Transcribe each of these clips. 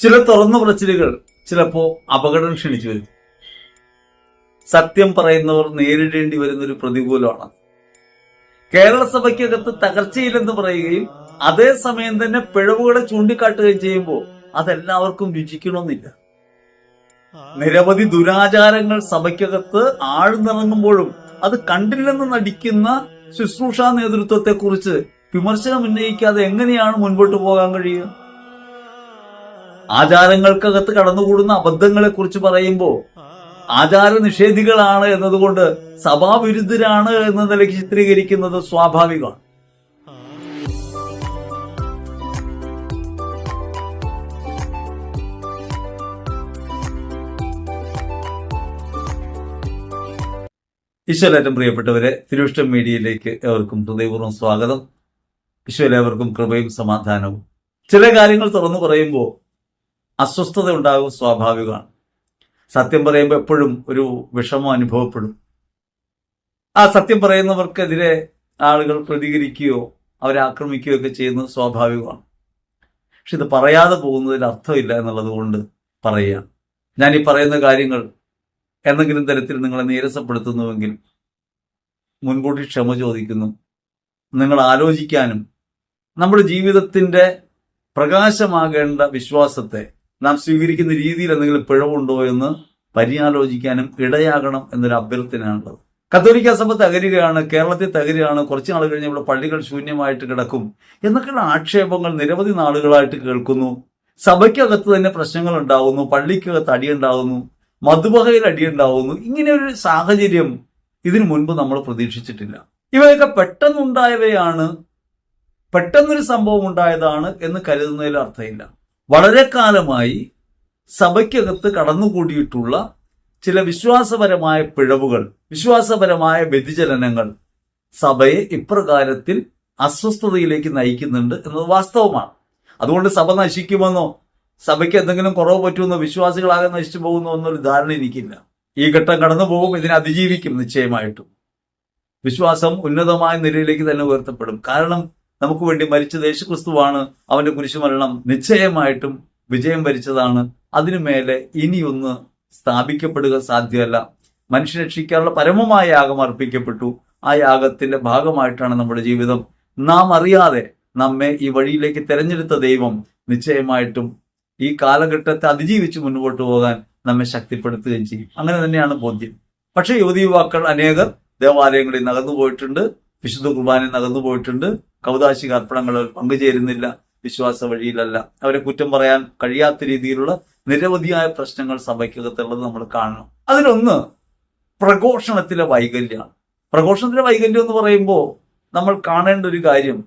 ചില തുറന്ന പറച്ചിലുകൾ ചിലപ്പോൾ അപകടം ക്ഷണിച്ചു വരും സത്യം പറയുന്നവർ നേരിടേണ്ടി വരുന്ന ഒരു പ്രതികൂലമാണ്. കേരള സഭയ്ക്കകത്ത് തകർച്ചയില്ലെന്ന് പറയുകയും അതേസമയം തന്നെ പിഴവുകളെ ചൂണ്ടിക്കാട്ടുകയും ചെയ്യുമ്പോൾ അതെല്ലാവർക്കും രുചിക്കണമെന്നില്ല. നിരവധി ദുരാചാരങ്ങൾ സഭയ്ക്കകത്ത് ആഴ്ന്നിറങ്ങുമ്പോഴും അത് കണ്ടില്ലെന്ന് നടിക്കുന്ന ശുശ്രൂഷാ നേതൃത്വത്തെക്കുറിച്ച് വിമർശനം ഉന്നയിക്കാതെ എങ്ങനെയാണ് മുൻപോട്ട് പോകാൻ കഴിയുക? ആചാരങ്ങൾക്കകത്ത് കടന്നുകൂടുന്ന അബദ്ധങ്ങളെ കുറിച്ച് പറയുമ്പോൾ ആചാര നിഷേധികളാണ് എന്നതുകൊണ്ട് സഭാവിരുദ്ധരാണ് എന്ന നിലയ്ക്ക് ചിത്രീകരിക്കുന്നത് സ്വാഭാവികമാണ്. ഈശ്വരേറ്റം പ്രിയപ്പെട്ടവരെ തിരുവിഷ്ടം മീഡിയയിലേക്ക് ഏവർക്കും ഹൃദയപൂർവം സ്വാഗതം. ഈശ്വരേവർക്കും കൃപയും സമാധാനവും. ചില കാര്യങ്ങൾ തുറന്നു പറയുമ്പോൾ അസ്വസ്ഥത ഉണ്ടാകും സ്വാഭാവികമാണ്. സത്യം പറയുമ്പോൾ എപ്പോഴും ഒരു വിഷമം അനുഭവപ്പെടും. ആ സത്യം പറയുന്നവർക്കെതിരെ ആളുകൾ പ്രതികരിക്കുകയോ അവരെ ആക്രമിക്കുകയോ ഒക്കെ ചെയ്യുന്നത് സ്വാഭാവികമാണ്. പക്ഷെ ഇത് പറയാതെ പോകുന്നതിൽ അർത്ഥമില്ല എന്നുള്ളത് കൊണ്ട് പറയുക. ഞാൻ ഈ പറയുന്ന കാര്യങ്ങൾ എന്തെങ്കിലും തരത്തിൽ നിങ്ങളെ നീരസപ്പെടുത്തുന്നുവെങ്കിൽ മുൻകൂട്ടി ക്ഷമ ചോദിക്കുന്നു. നിങ്ങൾ ആലോചിക്കാനും നമ്മുടെ ജീവിതത്തിന്റെ പ്രകാശമാകേണ്ട വിശ്വാസത്തെ നാം സ്വീകരിക്കുന്ന രീതിയിൽ എന്തെങ്കിലും പിഴവുണ്ടോ എന്ന് പര്യാലോചിക്കാനും ഇടയാകണം എന്നൊരു അഭ്യർത്ഥനയാണുള്ളത്. കത്തോലിക്ക സഭ തകരുകയാണ് കേരളത്തിൽ തകരുകയാണ് കുറച്ച് നാൾ കഴിഞ്ഞ് ഇവിടെ പള്ളികൾ ശൂന്യമായിട്ട് കിടക്കും എന്നൊക്കെയുള്ള ആക്ഷേപങ്ങൾ നിരവധി നാളുകളായിട്ട് കേൾക്കുന്നു. സഭയ്ക്കകത്ത് തന്നെ പ്രശ്നങ്ങൾ ഉണ്ടാകുന്നു പള്ളിക്കകത്ത് അടിയുണ്ടാകുന്നു മധുബഹയിൽ അടിയുണ്ടാകുന്നു ഇങ്ങനെ ഒരു സാഹചര്യം ഇതിനു മുൻപ് നമ്മൾ പ്രതീക്ഷിച്ചിട്ടില്ല. ഇവയൊക്കെ പെട്ടെന്നുണ്ടായവയാണ് പെട്ടെന്നൊരു സംഭവം ഉണ്ടായതാണ് എന്ന് കരുതുന്നതിൽ അർത്ഥമില്ല. വളരെ കാലമായി സഭയ്ക്കകത്ത് കടന്നുകൂടിയിട്ടുള്ള ചില വിശ്വാസപരമായ പിഴവുകൾ വിശ്വാസപരമായ വ്യതിചലനങ്ങൾ സഭയെ ഇപ്രകാരത്തിൽ അസ്വസ്ഥതയിലേക്ക് നയിക്കുന്നുണ്ട് എന്നത് വാസ്തവമാണ്. അതുകൊണ്ട് സഭ നശിക്കുമെന്നോ സഭയ്ക്ക് എന്തെങ്കിലും കുറവ് പറ്റുമെന്നോ വിശ്വാസികളാകെ നശിച്ചു പോകുന്നോ എന്നൊരു ധാരണ എനിക്കില്ല. ഈ ഘട്ടം കടന്നു പോകും ഇതിനെ അതിജീവിക്കും നിശ്ചയമായിട്ടും. വിശ്വാസം ഉന്നതമായ നിലയിലേക്ക് തന്നെ ഉയർത്തപ്പെടും. കാരണം നമുക്ക് വേണ്ടി മരിച്ചത് യേശുക്രിസ്തുവാണ്. അവന്റെ കുരിശുമരണം നിശ്ചയമായിട്ടും വിജയം വരിച്ചതാണ്. അതിനു മേലെ ഇനിയൊന്ന് സ്ഥാപിക്കപ്പെടുക സാധ്യമല്ല. മനുഷ്യ രക്ഷിക്കാനുള്ള പരമമായ യാഗം അർപ്പിക്കപ്പെട്ടു. ആ യാഗത്തിന്റെ ഭാഗമായിട്ടാണ് നമ്മുടെ ജീവിതം. നാം അറിയാതെ നമ്മെ ഈ വഴിയിലേക്ക് തെരഞ്ഞെടുത്ത ദൈവം നിശ്ചയമായിട്ടും ഈ കാലഘട്ടത്തെ അതിജീവിച്ച് മുന്നോട്ട് പോകാൻ നമ്മെ ശക്തിപ്പെടുത്തുകയും ചെയ്യും. അങ്ങനെ തന്നെയാണ് ബോധ്യം. പക്ഷേ യുവതി യുവാക്കൾ അനേകർ ദേവാലയങ്ങളിൽ നകന്നു പോയിട്ടുണ്ട് വിശുദ്ധ കുർബാനയിൽ നകന്നു പോയിട്ടുണ്ട് കൗതാശിക അർപ്പണങ്ങളിൽ പങ്കുചേരുന്നില്ല വിശ്വാസ വഴിയിലല്ല. അവരെ കുറ്റം പറയാൻ കഴിയാത്ത രീതിയിലുള്ള നിരവധിയായ പ്രശ്നങ്ങൾ സഭയ്ക്കകത്തുള്ളത് നമ്മൾ കാണണം. അതിലൊന്ന് പ്രഘോഷണത്തിലെ വൈകല്യമാണ്. പ്രഘോഷണത്തിലെ വൈകല്യം എന്ന് പറയുമ്പോൾ നമ്മൾ കാണേണ്ട ഒരു കാര്യം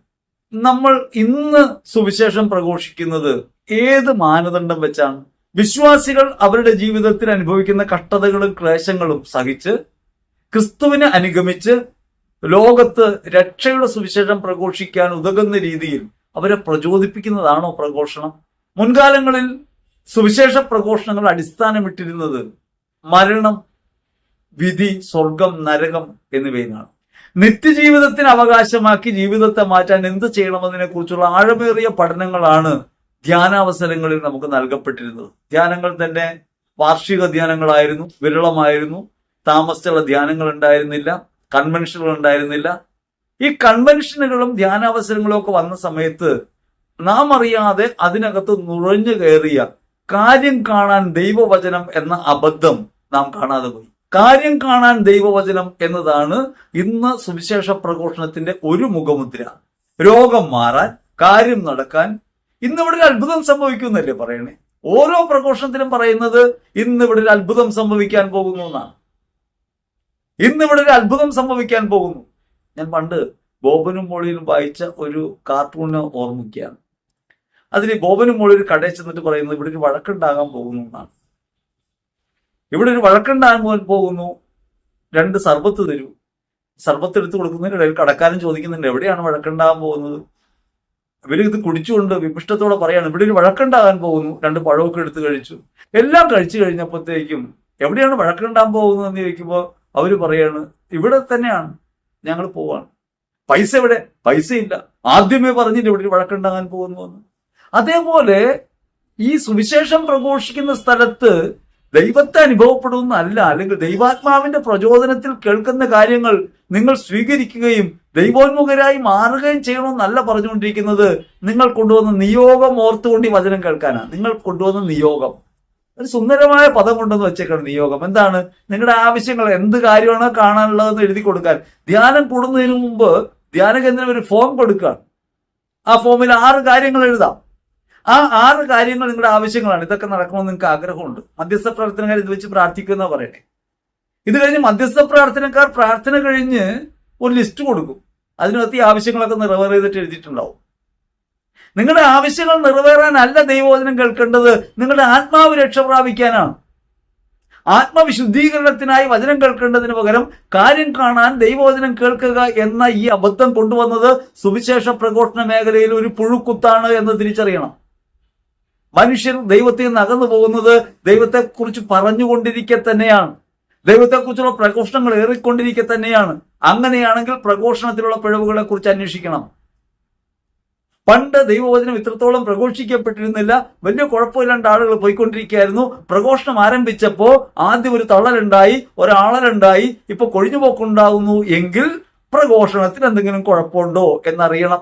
നമ്മൾ ഇന്ന് സുവിശേഷം പ്രഘോഷിക്കുന്നത് ഏത് മാനദണ്ഡം വെച്ചാണ്? വിശ്വാസികൾ അവരുടെ ജീവിതത്തിൽ അനുഭവിക്കുന്ന കഷ്ടതകളും ക്ലേശങ്ങളും സഹിച്ച് ക്രിസ്തുവിനെ അനുഗമിച്ച് ലോകത്ത് രക്ഷയുടെ സുവിശേഷം പ്രഘോഷിക്കാൻ ഉതകുന്ന രീതിയിൽ അവരെ പ്രചോദിപ്പിക്കുന്നതാണോ പ്രഘോഷണം? മുൻകാലങ്ങളിൽ സുവിശേഷ പ്രഘോഷണങ്ങൾ അടിസ്ഥാനമിട്ടിരുന്നത് മരണം വിധി സ്വർഗം നരകം എന്നിവയിലാണ്. നിത്യജീവിതത്തിന് അവകാശമാക്കി ജീവിതത്തെ മാറ്റാൻ എന്ത് ചെയ്യണമെന്നതിനെ കുറിച്ചുള്ള ആഴമേറിയ പഠനങ്ങളാണ് ധ്യാനാവസരങ്ങളിൽ നമുക്ക് നൽകപ്പെട്ടിരുന്നത്. ധ്യാനങ്ങൾ തന്നെ വാർഷിക ധ്യാനങ്ങളായിരുന്നു വിരളമായിരുന്നു. താമസിച്ചുള്ള ധ്യാനങ്ങൾ ഉണ്ടായിരുന്നില്ല. കൺവെൻഷനുകൾ ഉണ്ടായിരുന്നില്ല ഈ കൺവെൻഷനുകളും ധ്യാനാവസരങ്ങളും ഒക്കെ വന്ന സമയത്ത് നാം അറിയാതെ അതിനകത്ത് നുഴഞ്ഞു കയറിയ കാര്യം കാണാൻ ദൈവവചനം എന്ന അബദ്ധം നാം കാണാതെ പോയി. കാര്യം കാണാൻ ദൈവവചനം എന്നതാണ് ഇന്ന് സുവിശേഷ പ്രഘോഷണത്തിന്റെ ഒരു മുഖമുദ്ര. രോഗം മാറാൻ കാര്യം നടക്കാൻ. ഇന്ന് ഇവിടെ ഒരു അത്ഭുതം സംഭവിക്കുന്നല്ലേ പറയണേ? ഓരോ പ്രഘോഷണത്തിലും പറയുന്നത് ഇന്ന് ഇവിടെ ഒരു അത്ഭുതം സംഭവിക്കാൻ പോകുന്നു എന്നാണ്. ഇന്ന് ഇവിടെ ഒരു അത്ഭുതം സംഭവിക്കാൻ പോകുന്നു. ഞാൻ പണ്ട് ബോബനും മോളിയിലും വായിച്ച ഒരു കാർട്ടൂണ് ഓർമ്മിക്കുകയാണ്. അതിൽ ബോബനും മോളി ഒരു കടയിൽ ചെന്നിട്ട് പറയുന്നത് ഇവിടെ ഒരു വഴക്കുണ്ടാകാൻ പോകുന്നു എന്നാണ്. ഇവിടെ ഒരു വഴക്കുണ്ടാകാൻ പോകുന്നു. രണ്ട് സർബത്ത് തരൂ. സർബത്ത് എടുത്തു കൊടുക്കുന്നതിനിടയിൽ കടക്കാരൻ ചോദിക്കുന്നുണ്ട് എവിടെയാണ് വഴക്കുണ്ടാകാൻ പോകുന്നത്? ഇവരിത് കുടിച്ചുകൊണ്ട് വിപിഷ്ടത്തോടെ പറയാണ് ഇവിടെ ഒരു വഴക്കുണ്ടാകാൻ പോകുന്നു. രണ്ട് പഴമൊക്കെ എടുത്ത് കഴിച്ചു. എല്ലാം കഴിച്ചു കഴിഞ്ഞപ്പോഴത്തേക്കും എവിടെയാണ് വഴക്കുണ്ടാകാൻ പോകുന്നത് എന്ന് ചോദിക്കുമ്പോൾ അവർ പറയാണ് ഇവിടെ തന്നെയാണ് ഞങ്ങൾ പോവാണ്. പൈസ ഇവിടെ പൈസയില്ല ആദ്യമേ പറഞ്ഞിട്ട് ഇവിടെ ഒരു വഴക്കുണ്ടാകാൻ പോകുന്നു എന്ന് അതേപോലെ ഈ സുവിശേഷം പ്രഘോഷിക്കുന്ന സ്ഥലത്ത് ദൈവത്തെ അനുഭവപ്പെടുന്നതല്ല അല്ലെങ്കിൽ ദൈവാത്മാവിന്റെ പ്രചോദനത്തിൽ കേൾക്കുന്ന കാര്യങ്ങൾ നിങ്ങൾ സ്വീകരിക്കുകയും ദൈവോന്മുഖരായി മാറുകയും ചെയ്യണമെന്നല്ല പറഞ്ഞുകൊണ്ടിരിക്കുന്നത് നിങ്ങൾ കൊണ്ടുവന്ന നിയോഗം ഓർത്തുകൊണ്ട് ഈ വചനം കേൾക്കാനാണ്. നിങ്ങൾ കൊണ്ടുവന്ന നിയോഗം. ഒരു സുന്ദരമായ പദം കൊണ്ടെന്ന് വെച്ചേക്കാണ് നിയോഗം. എന്താണ്? നിങ്ങളുടെ ആവശ്യങ്ങൾ എന്ത് കാര്യമാണോ കാണാനുള്ളതെന്ന് എഴുതി കൊടുക്കാൻ. ധ്യാനം കൂടുന്നതിന് മുമ്പ് ധ്യാന കേന്ദ്രം ഒരു ഫോം കൊടുക്കുക. ആ ഫോമിൽ ആറ് കാര്യങ്ങൾ എഴുതാം. ആ ആറ് കാര്യങ്ങൾ നിങ്ങളുടെ ആവശ്യങ്ങളാണ്. ഇതൊക്കെ നടക്കണമെന്ന് നിങ്ങൾക്ക് ആഗ്രഹമുണ്ട്. മധ്യസ്ഥ പ്രവർത്തനക്കാർ ഇത് വെച്ച് പ്രാർത്ഥിക്കുന്ന പറയണേ. ഇത് കഴിഞ്ഞ് മധ്യസ്ഥ പ്രാർത്ഥനക്കാർ പ്രാർത്ഥന കഴിഞ്ഞ് ഒരു ലിസ്റ്റ് കൊടുക്കും. അതിനകത്ത് ഈ ആവശ്യങ്ങളൊക്കെ ചെയ്തിട്ട് എഴുതിയിട്ടുണ്ടാവും. നിങ്ങളുടെ ആവശ്യങ്ങൾ നിറവേറാൻ അല്ല ദൈവവചനം കേൾക്കേണ്ടത്. നിങ്ങളുടെ ആത്മാവ് രക്ഷ പ്രാപിക്കാനാണ്. ആത്മവിശുദ്ധീകരണത്തിനായി വചനം കേൾക്കേണ്ടതിന് പകരം കാര്യം കാണാൻ ദൈവവചനം കേൾക്കുക എന്ന ഈ അബദ്ധം കൊണ്ടുവന്നത് സുവിശേഷ പ്രഘോഷണ മേഖലയിൽ ഒരു പുഴുക്കുത്താണ് എന്ന് തിരിച്ചറിയണം. മനുഷ്യർ ദൈവത്തിൽ നിന്ന് അകന്നു പോകുന്നത് ദൈവത്തെക്കുറിച്ച് പറഞ്ഞുകൊണ്ടിരിക്കെ തന്നെയാണ്. ദൈവത്തെക്കുറിച്ചുള്ള പ്രഘോഷണങ്ങൾ ഏറിക്കൊണ്ടിരിക്കെ തന്നെയാണ്. അങ്ങനെയാണെങ്കിൽ പ്രഘോഷണത്തിലുള്ള പിഴവുകളെ കുറിച്ച് അന്വേഷിക്കണം. പണ്ട് ദൈവവചനം ഇത്രത്തോളം പ്രഘോഷിക്കപ്പെട്ടിരുന്നില്ല. വലിയ കുഴപ്പമില്ലാണ്ട് ആളുകൾ പോയിക്കൊണ്ടിരിക്കുകയായിരുന്നു. പ്രഘോഷണം ആരംഭിച്ചപ്പോൾ ആദ്യം ഒരു തള്ളലുണ്ടായി ഒരാളലുണ്ടായി ഇപ്പൊ കൊഴിഞ്ഞുപോക്കുണ്ടാകുന്നു എങ്കിൽ പ്രഘോഷണത്തിന് എന്തെങ്കിലും കുഴപ്പമുണ്ടോ എന്നറിയണം.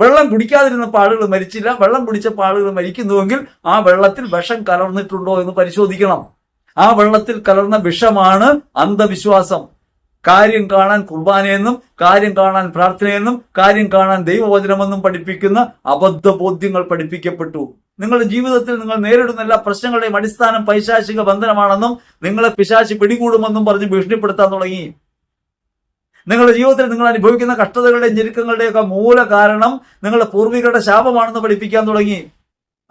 വെള്ളം കുടിക്കാതിരുന്നപ്പോൾ ആളുകൾ മരിച്ചില്ല. വെള്ളം കുടിച്ചപ്പോൾ ആളുകൾ മരിക്കുന്നുവെങ്കിൽ ആ വെള്ളത്തിൽ വിഷം കലർന്നിട്ടുണ്ടോ എന്ന് പരിശോധിക്കണം. ആ വെള്ളത്തിൽ കലർന്ന വിഷമാണ് അന്ധവിശ്വാസം. കാര്യം കാണാൻ കുർബാനയെന്നും കാര്യം കാണാൻ പ്രാർത്ഥനയെന്നും കാര്യം കാണാൻ ദൈവവചനമെന്നും പഠിപ്പിക്കുന്ന അബദ്ധ ബോധ്യങ്ങൾ പഠിപ്പിക്കപ്പെട്ടു. നിങ്ങളുടെ ജീവിതത്തിൽ നിങ്ങൾ നേരിടുന്ന എല്ലാ പ്രശ്നങ്ങളുടെയും അടിസ്ഥാനം പൈശാചിക ബന്ധനമാണെന്നും നിങ്ങളെ പിശാശി പിടികൂടുമെന്നും പറഞ്ഞ് ഭീഷണിപ്പെടുത്താൻ തുടങ്ങി. നിങ്ങളുടെ ജീവിതത്തിൽ നിങ്ങൾ അനുഭവിക്കുന്ന കഷ്ടതകളുടെയും ഞെരുക്കങ്ങളുടെയൊക്കെ മൂല കാരണം നിങ്ങളുടെ പൂർവികരുടെ ശാപമാണെന്ന് പഠിപ്പിക്കാൻ തുടങ്ങി.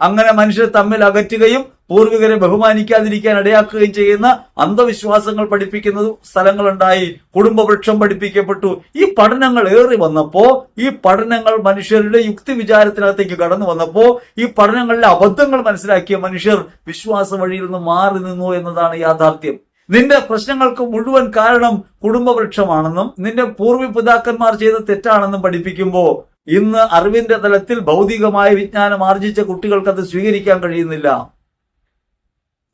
അങ്ങനെ മനുഷ്യർ തമ്മിൽ അകറ്റുകയും പൂർവികരെ ബഹുമാനിക്കാതിരിക്കാൻ ഇടയാക്കുകയും ചെയ്യുന്ന അന്ധവിശ്വാസങ്ങൾ പഠിപ്പിക്കുന്ന സ്ഥലങ്ങളുണ്ടായി. കുടുംബവൃക്ഷം പഠിപ്പിക്കപ്പെട്ടു. ഈ പഠനങ്ങൾ ഏറി വന്നപ്പോ ഈ പഠനങ്ങൾ മനുഷ്യരുടെ യുക്തി വിചാരത്തിനകത്തേക്ക് കടന്നു വന്നപ്പോ ഈ പഠനങ്ങളിലെ അബദ്ധങ്ങൾ മനസ്സിലാക്കിയ മനുഷ്യർ വിശ്വാസ വഴിയിൽ നിന്ന് മാറി നിന്നു എന്നതാണ് യാഥാർത്ഥ്യം. നിന്റെ പ്രശ്നങ്ങൾക്ക് മുഴുവൻ കാരണം കുടുംബവൃക്ഷമാണെന്നും നിന്റെ പൂർവ പിതാക്കന്മാർ ചെയ്ത തെറ്റാണെന്നും പഠിപ്പിക്കുമ്പോൾ ഇന്ന് അറിവിന്റെ തലത്തിൽ ഭൗതികമായ വിജ്ഞാനം ആർജിച്ച കുട്ടികൾക്ക് അത് സ്വീകരിക്കാൻ കഴിയുന്നില്ല.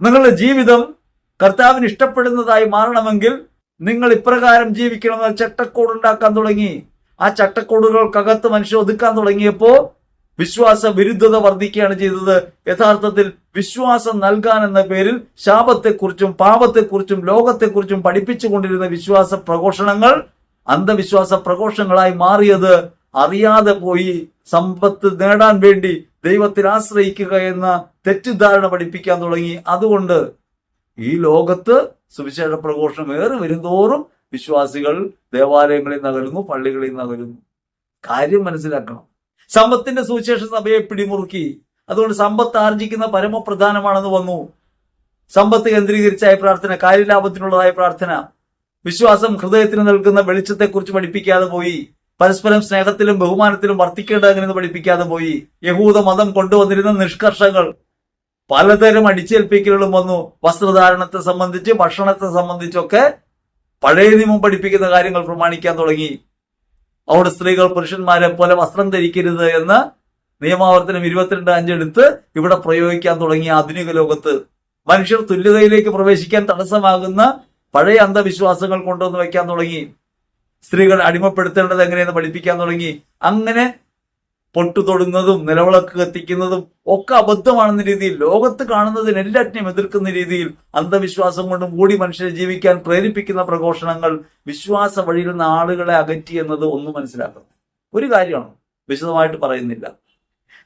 നിങ്ങളുടെ ജീവിതം കർത്താവിന് ഇഷ്ടപ്പെടുന്നതായി മാറണമെങ്കിൽ നിങ്ങൾ ഇപ്രകാരം ജീവിക്കണമെന്ന ചട്ടക്കൂട് ഉണ്ടാക്കാൻ തുടങ്ങി. ആ ചട്ടക്കൂടുകൾക്കകത്ത് മനുഷ്യർ ഒതുക്കാൻ തുടങ്ങിയപ്പോ വിശ്വാസ വിരുദ്ധത വർദ്ധിക്കുകയാണ് ചെയ്തത്. യഥാർത്ഥത്തിൽ വിശ്വാസം നൽകാൻ എന്ന പേരിൽ ശാപത്തെക്കുറിച്ചും പാപത്തെക്കുറിച്ചും ലോകത്തെക്കുറിച്ചും പഠിപ്പിച്ചുകൊണ്ടിരുന്ന വിശ്വാസ പ്രഘോഷണങ്ങൾ അന്ധവിശ്വാസ പ്രഘോഷങ്ങളായി മാറിയത് അറിയാതെ പോയി സമ്പത്ത് നേടാൻ വേണ്ടി ദൈവത്തിൽ ആശ്രയിക്കുക എന്ന തെറ്റിദ്ധാരണ പഠിപ്പിക്കാൻ തുടങ്ങി. അതുകൊണ്ട് ഈ ലോകത്ത് സുവിശേഷ പ്രഘോഷണം ഏറി വരുന്തോറും വിശ്വാസികൾ ദേവാലയങ്ങളിൽ നകരുന്നു പള്ളികളിൽ നകരുന്നു. കാര്യം മനസ്സിലാക്കണം. സമ്പത്തിന്റെ സുവിശേഷ സഭയെ പിടിമുറുക്കി. അതുകൊണ്ട് സമ്പത്ത് ആർജിക്കുന്ന പരമപ്രധാനമാണെന്ന് വന്നു. സമ്പത്ത് കേന്ദ്രീകരിച്ചായ പ്രാർത്ഥന കാര്യലാഭത്തിനുള്ളതായ പ്രാർത്ഥന. വിശ്വാസം ഹൃദയത്തിന് നൽകുന്ന വെളിച്ചത്തെക്കുറിച്ച് പഠിപ്പിക്കാതെ പോയി. പരസ്പരം സ്നേഹത്തിലും ബഹുമാനത്തിലും വർത്തിക്കേണ്ടതെന്ന് പഠിപ്പിക്കാതെ പോയി? യഹൂദ മതം കൊണ്ടുവന്നിരുന്ന നിഷ്കർഷങ്ങൾ. പലതരം അടിച്ചേൽപ്പിക്കലുകളും വന്നു. വസ്ത്രധാരണത്തെ സംബന്ധിച്ച് ഭക്ഷണത്തെ സംബന്ധിച്ചൊക്കെ പഴയ നിയമം പഠിപ്പിക്കുന്ന കാര്യങ്ങൾ പ്രമാണിക്കാൻ തുടങ്ങി. അവിടെ സ്ത്രീകൾ പുരുഷന്മാരെ പോലെ വസ്ത്രം ധരിക്കരുത് എന്ന് നിയമാവർത്തനം ഇരുപത്തിരണ്ട് അഞ്ചെടുത്ത് ഇവിടെ പ്രയോഗിക്കാൻ തുടങ്ങിയ ആധുനിക ലോകത്ത്. മനുഷ്യർ തുല്യതയിലേക്ക് പ്രവേശിക്കാൻ തടസ്സമാകുന്ന പഴയ അന്ധവിശ്വാസങ്ങൾ കൊണ്ടുവന്ന് വയ്ക്കാൻ തുടങ്ങി. സ്ത്രീകൾ അടിമപ്പെടുത്തേണ്ടത് എങ്ങനെയെന്ന് പഠിപ്പിക്കാൻ തുടങ്ങി. അങ്ങനെ പൊട്ടു തൊടുന്നതും നിലവിളക്ക് കത്തിക്കുന്നതും ഒക്കെ അബദ്ധമാണെന്ന രീതിയിൽ ലോകത്ത് കാണുന്നതിന് എല്ലാറ്റിനെയും എതിർക്കുന്ന രീതിയിൽ അന്ധവിശ്വാസം കൊണ്ട് കൂടി മനുഷ്യരെ ജീവിക്കാൻ പ്രേരിപ്പിക്കുന്ന പ്രഘോഷണങ്ങൾ വിശ്വാസ വഴിയിൽ നിന്ന് ആളുകളെ അകറ്റി എന്നത് ഒന്നും മനസ്സിലാക്കണം ഒരു കാര്യമാണ് വിശദമായിട്ട് പറയുന്നില്ല.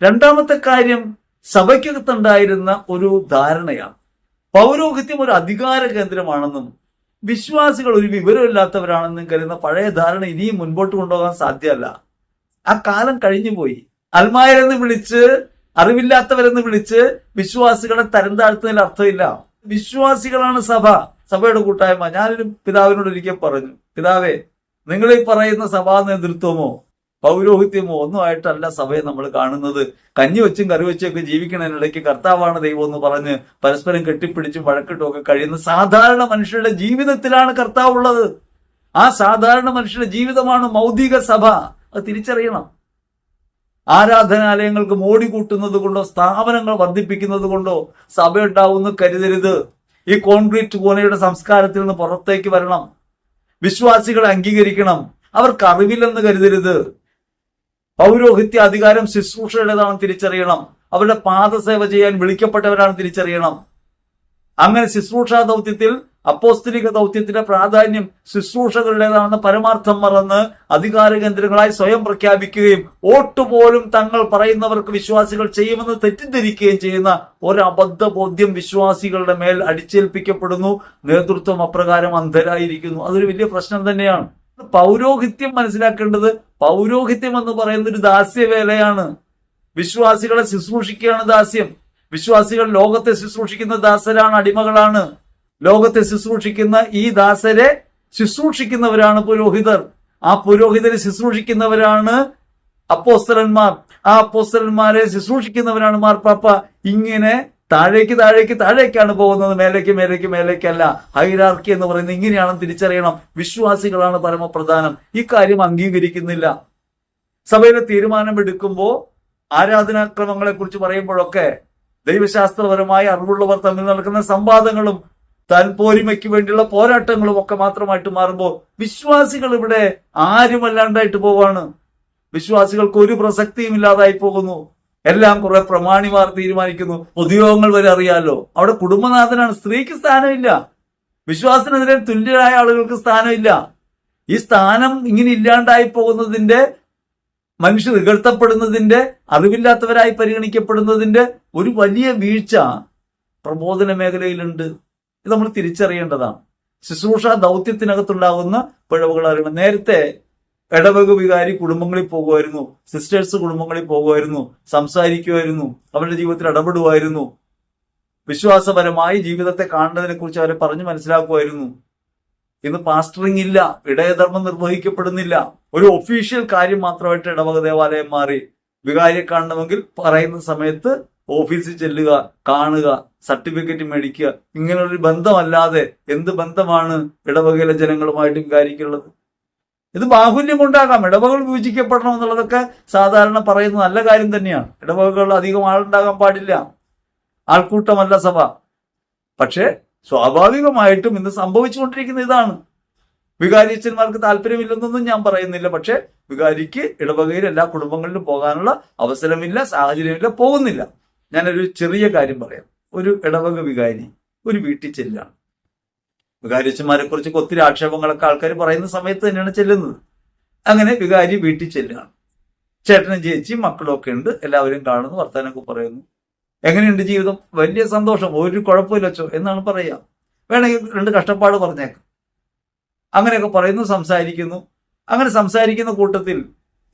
രണ്ടാമത്തെ കാര്യം സഭയ്ക്കകത്തുണ്ടായിരുന്ന ഒരു ധാരണയാണ്. പൗരോഹിത്യം ഒരു അധികാര കേന്ദ്രമാണെന്നും വിശ്വാസികൾ ഒരു വിവരമില്ലാത്തവരാണെന്നും കരുതുന്ന പഴയ ധാരണ ഇനിയും മുൻപോട്ട് കൊണ്ടുപോകാൻ സാധ്യമല്ല. ആ കാലം കഴിഞ്ഞു പോയി. അൽമായരെന്ന് വിളിച്ച് അറിവില്ലാത്തവരെന്ന് വിളിച്ച് വിശ്വാസികളെ തരം താഴ്ത്തുന്നതിൽ അർത്ഥമില്ല. വിശ്വാസികളാണ് സഭ. സഭയുടെ കൂട്ടായ്മ. ഞാനൊരു പിതാവിനോട് ഒരിക്കൽ പറഞ്ഞു. പിതാവേ നിങ്ങൾ ഈ പറയുന്ന സഭാ നേതൃത്വമോ പൗരോഹിത്യമോ ഒന്നും ആയിട്ടല്ല സഭയെ നമ്മൾ കാണുന്നത്. കഞ്ഞി വെച്ചും കറി വെച്ചും ഒക്കെ ജീവിക്കണതിനിടയ്ക്ക് കർത്താവാണ് ദൈവം എന്ന് പറഞ്ഞ് പരസ്പരം കെട്ടിപ്പിടിച്ചും വഴക്കിട്ടും ഒക്കെ കഴിയുന്ന സാധാരണ മനുഷ്യരുടെ ജീവിതത്തിലാണ് കർത്താവ് ഉള്ളത് ആ സാധാരണ മനുഷ്യരുടെ ജീവിതമാണ് മൗതിക സഭ. അത് തിരിച്ചറിയണം. ആരാധനാലയങ്ങൾക്ക് മോടി കൂട്ടുന്നത് കൊണ്ടോ സ്ഥാപനങ്ങൾ വർദ്ധിപ്പിക്കുന്നത് കൊണ്ടോ സഭ ഉണ്ടാവുമെന്ന് കരുതരുത്. ഈ കോൺക്രീറ്റ് കോനയുടെ സംസ്കാരത്തിൽ നിന്ന് പുറത്തേക്ക് വരണം. വിശ്വാസികളെ അംഗീകരിക്കണം. അവർക്ക് അറിവില്ലെന്ന് കരുതരുത്. പൗരോഹിത്യ അധികാരം ശുശ്രൂഷയുടേതാണെന്ന് തിരിച്ചറിയണം. അവരുടെ പാദസേവ ചെയ്യാൻ വിളിക്കപ്പെട്ടവരാണ് തിരിച്ചറിയണം. അങ്ങനെ ശുശ്രൂഷാ ദൗത്യത്തിൽ അപ്പോസ്തലിക ദൗത്യത്തിന്റെ പ്രാധാന്യം ശുശ്രൂഷകളുടേതാണെന്ന് പരമാർത്ഥം മറന്ന് അധികാര കേന്ദ്രങ്ങളായി സ്വയം പ്രഖ്യാപിക്കുകയും ഓട്ടുപോലും തങ്ങൾ പറയുന്നവർക്ക് വിശ്വാസികൾ ചെയ്യുമെന്ന് തെറ്റിദ്ധരിക്കുകയും ചെയ്യുന്ന ഒരു അബദ്ധ ബോധ്യം വിശ്വാസികളുടെ മേൽ അടിച്ചേൽപ്പിക്കപ്പെടുന്നു. നേതൃത്വം അപ്രകാരം അന്ധരായിരിക്കുന്നു. അതൊരു വലിയ പ്രശ്നം തന്നെയാണ്. പൗരോഹിത്യം മനസ്സിലാക്കേണ്ടത് പൗരോഹിത്യം എന്ന് പറയുന്ന ഒരു ദാസ്യവേലയാണ്. വിശ്വാസികളെ ശുശ്രൂഷിക്കുകയാണ് ദാസ്യം. വിശ്വാസികൾ ലോകത്തെ ശുശ്രൂഷിക്കുന്ന ദാസരാണ് അടിമകളാണ്. ലോകത്തെ ശുശ്രൂഷിക്കുന്ന ഈ ദാസരെ ശുശ്രൂഷിക്കുന്നവരാണ് പുരോഹിതർ. ആ പുരോഹിതരെ ശുശ്രൂഷിക്കുന്നവരാണ് അപ്പോസ്തലന്മാർ. ആ അപ്പോസ്തലന്മാരെ ശുശ്രൂഷിക്കുന്നവരാണ് മാർപ്പാപ്പ. ഇങ്ങനെ താഴേക്ക് താഴേക്ക് താഴേക്കാണ് പോകുന്നത്. മേലേക്ക് മേലേക്ക് മേലേക്കല്ല. ഹൈറാർക്കി എന്ന് പറയുന്നത് ഇങ്ങനെയാണെന്ന് തിരിച്ചറിയണം. വിശ്വാസികളാണ് പരമപ്രധാനം. കാര്യം അംഗീകരിക്കുന്നില്ല. സഭയിലെ തീരുമാനമെടുക്കുമ്പോൾ ആരാധനാക്രമങ്ങളെ കുറിച്ച് പറയുമ്പോഴൊക്കെ ദൈവശാസ്ത്രപരമായ അറിവുള്ളവർ തമ്മിൽ നടക്കുന്ന സംവാദങ്ങളും താൻ പോരിമയ്ക്ക് വേണ്ടിയുള്ള പോരാട്ടങ്ങളും ഒക്കെ മാത്രമായിട്ട് മാറുമ്പോൾ വിശ്വാസികൾ ഇവിടെ ആരുമല്ലാണ്ടായിട്ട് പോവാണ്. വിശ്വാസികൾക്ക് ഒരു പ്രസക്തിയും ഇല്ലാതായി പോകുന്നു. എല്ലാം കുറെ പ്രമാണിമാർ തീരുമാനിക്കുന്നു. പൊതുയോഗങ്ങൾ വരെ അറിയാലോ. അവിടെ കുടുംബനാഥനാണ്. സ്ത്രീക്ക് സ്ഥാനമില്ല. വിശ്വാസത്തിനെതിരെ തുല്യരായ ആളുകൾക്ക് സ്ഥാനമില്ല. ഈ സ്ഥാനം ഇങ്ങനെ ഇല്ലാണ്ടായി പോകുന്നതിന്റെ മനുഷ്യർ ഇകഴ്ത്തപ്പെടുന്നതിന്റെ അറിവില്ലാത്തവരായി പരിഗണിക്കപ്പെടുന്നതിന്റെ ഒരു വലിയ വീഴ്ച പ്രബോധന മേഖലയിലുണ്ട്. ഇത് നമ്മൾ തിരിച്ചറിയേണ്ടതാണ്. ശുശ്രൂഷ ദൗത്യത്തിനകത്തുണ്ടാകുന്ന പിഴവുകൾ അറിയണം. നേരത്തെ ഇടവക വികാരി കുടുംബങ്ങളിൽ പോകുമായിരുന്നു. സിസ്റ്റേഴ്സ് കുടുംബങ്ങളിൽ പോകുമായിരുന്നു. സംസാരിക്കുമായിരുന്നു. അവരുടെ ജീവിതത്തിൽ ഇടപെടുമായിരുന്നു. വിശ്വാസപരമായി ജീവിതത്തെ കാണുന്നതിനെ കുറിച്ച് അവരെ പറഞ്ഞു മനസ്സിലാക്കുമായിരുന്നു. ഇന്ന് പാസ്റ്ററിങ് ഇല്ല. ഇടയധർമ്മം നിർവഹിക്കപ്പെടുന്നില്ല. ഒരു ഒഫീഷ്യൽ കാര്യം മാത്രമായിട്ട് ഇടവക ദേവാലയം മാറി. വികാരിയെ കാണണമെങ്കിൽ പറയുന്ന സമയത്ത് ഓഫീസിൽ ചെല്ലുക കാണുക സർട്ടിഫിക്കറ്റ് മേടിക്കുക. ഇങ്ങനൊരു ബന്ധമല്ലാതെ എന്ത് ബന്ധമാണ് ഇടവകയിലെ ജനങ്ങളുമായിട്ട് വികാരിക്കുള്ളത്? ഇത് ബാഹുല്യം കൊണ്ടാകാം. ഇടവകൾ വിഭജിക്കപ്പെടണം എന്നുള്ളതൊക്കെ സാധാരണ പറയുന്ന നല്ല കാര്യം തന്നെയാണ്. ഇടവകകൾ അധികം ആളുണ്ടാകാൻ പാടില്ല. ആൾക്കൂട്ടമല്ല സഭ. പക്ഷേ സ്വാഭാവികമായിട്ടും ഇന്ന് സംഭവിച്ചുകൊണ്ടിരിക്കുന്ന ഇതാണ്. വികാരിയച്ഛന്മാർക്ക് താല്പര്യമില്ലെന്നൊന്നും ഞാൻ പറയുന്നില്ല. പക്ഷേ വികാരിക്ക് ഇടവകയിൽ എല്ലാ കുടുംബങ്ങളിലും പോകാനുള്ള അവസരമില്ല സാഹചര്യമില്ല പോകുന്നില്ല. ഞാനൊരു ചെറിയ കാര്യം പറയാം. ഒരു ഇടവക വികാരി ഒരു വീട്ടിൽ ചെല്ലാണ് വികാരിയച്ഛന്മാരെ കുറിച്ചൊക്കെ ഒത്തിരി ആക്ഷേപങ്ങളൊക്കെ ആൾക്കാർ പറയുന്ന സമയത്ത് തന്നെയാണ് ചെല്ലുന്നത്. അങ്ങനെ വികാരി വീട്ടിൽ ചെല്ലുകയാണ്. ചേട്ടനും ചേച്ചി മക്കളും ഒക്കെ ഉണ്ട്. എല്ലാവരും കാണുന്നു വർത്തമാനമൊക്കെ പറയുന്നു. എങ്ങനെയുണ്ട് ജീവിതം? വലിയ സന്തോഷം. ഒരു കുഴപ്പമില്ല അച്ചോ എന്നാണ് പറയുക. വേണമെങ്കിൽ രണ്ട് കഷ്ടപ്പാട് പറഞ്ഞേക്കാം. അങ്ങനെയൊക്കെ പറയുന്നു സംസാരിക്കുന്നു. അങ്ങനെ സംസാരിക്കുന്ന കൂട്ടത്തിൽ